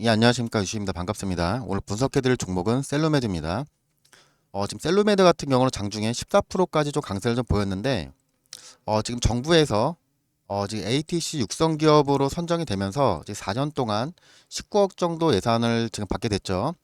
예, 안녕하십니까. 유시입니다. 반갑습니다. 오늘 분석해드릴 종목은 셀루메드입니다. 어, 지금 셀루메드 같은 경우는 장중에 14%까지 좀 강세를 좀 보였는데, 어, 지금 정부에서 어, 지금 ATC 육성 기업으로 선정이 되면서 지금 4년 동안 19억 정도 예산을 지금 받게 됐죠.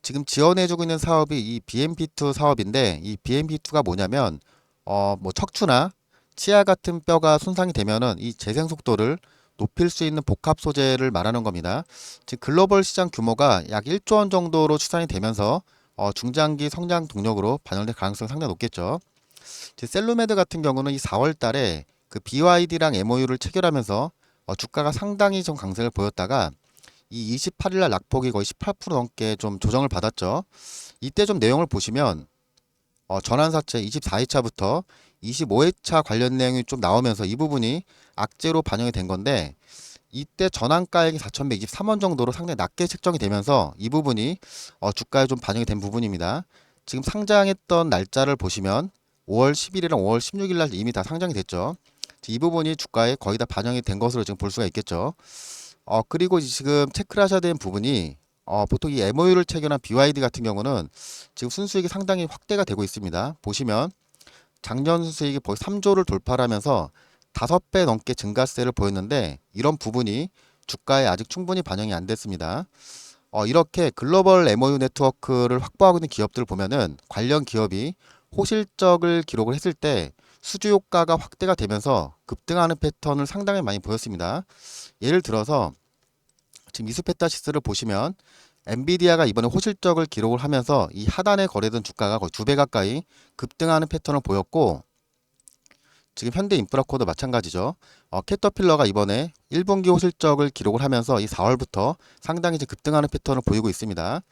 지금 지원해주고 있는 사업이 이 BMP2 사업인데, 이 BMP2가 뭐냐면, 어, 뭐 척추나 치아 같은 뼈가 손상이 되면은 이 재생 속도를 높일 수 있는 복합 소재를 말하는 겁니다. 지금 글로벌 시장 규모가 약 1조 원 정도로 추산이 되면서 어, 중장기 성장 동력으로 반영될 가능성이 상당히 높겠죠. 셀루메드 같은 경우는 이 4월 달에 그 BYD랑 MOU를 체결하면서 어, 주가가 상당히 좀 강세를 보였다가 이 28일 날 낙폭이 거의 18% 넘게 좀 조정을 받았죠. 이때 좀 내용을 보시면 어, 전환사채 24회차부터 25회차 관련 내용이 좀 나오면서 이 부분이 악재로 반영이 된 건데 이때 전환가액이 4,123원 정도로 상당히 낮게 책정이 되면서 이 부분이 어, 주가에 좀 반영이 된 부분입니다. 지금 상장했던 날짜를 보시면 5월 10일이랑 5월 16일 날 이미 다 상장이 됐죠. 이 부분이 주가에 거의 다 반영이 된 것으로 지금 볼 수가 있겠죠. 어, 그리고 지금 체크를 하셔야 되는 부분이 어, 보통 이 MOU를 체결한 BYD 같은 경우는 지금 순수익이 상당히 확대가 되고 있습니다. 보시면 작년 순수익이 거의 3조를 돌파를 하면서 5배 넘게 증가세를 보였는데 이런 부분이 주가에 아직 충분히 반영이 안 됐습니다. 어, 이렇게 글로벌 MOU 네트워크를 확보하고 있는 기업들을 보면은 관련 기업이 호실적을 기록을 했을 때 수주 효과가 확대가 되면서 급등하는 패턴을 상당히 많이 보였습니다. 예를 들어서 지금 이스페타시스를 보시면 엔비디아가 이번에 호실적을 기록을 하면서 이 하단에 거래된 주가가 거의 두 배 가까이 급등하는 패턴을 보였고 지금 현대 인프라코도 마찬가지죠. 어, 캐터필러가 이번에 1분기 호실적을 기록을 하면서 이 4월부터 상당히 급등하는 패턴을 보이고 있습니다.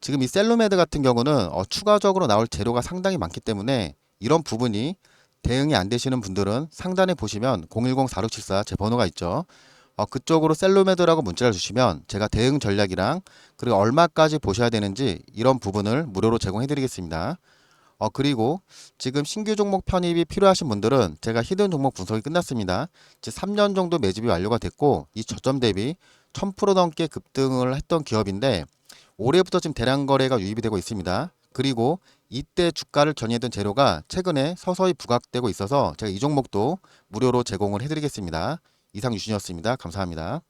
지금 이 셀루메드 같은 경우는 어, 추가적으로 나올 재료가 상당히 많기 때문에 이런 부분이 대응이 안 되시는 분들은 상단에 보시면 010-4674 제 번호가 있죠. 어, 그쪽으로 셀루메드라고 문자를 주시면 제가 대응 전략이랑 그리고 얼마까지 보셔야 되는지 이런 부분을 무료로 제공해 드리겠습니다. 어, 그리고 지금 신규 종목 편입이 필요하신 분들은 제가 히든 종목 분석이 끝났습니다. 이제 3년 정도 매집이 완료가 됐고 이 저점 대비 1000% 넘게 급등을 했던 기업인데 올해부터 지금 대량 거래가 유입이 되고 있습니다. 그리고 이때 주가를 견인했던 재료가 최근에 서서히 부각되고 있어서 제가 이 종목도 무료로 제공을 해드리겠습니다. 이상 유신이었습니다. 감사합니다.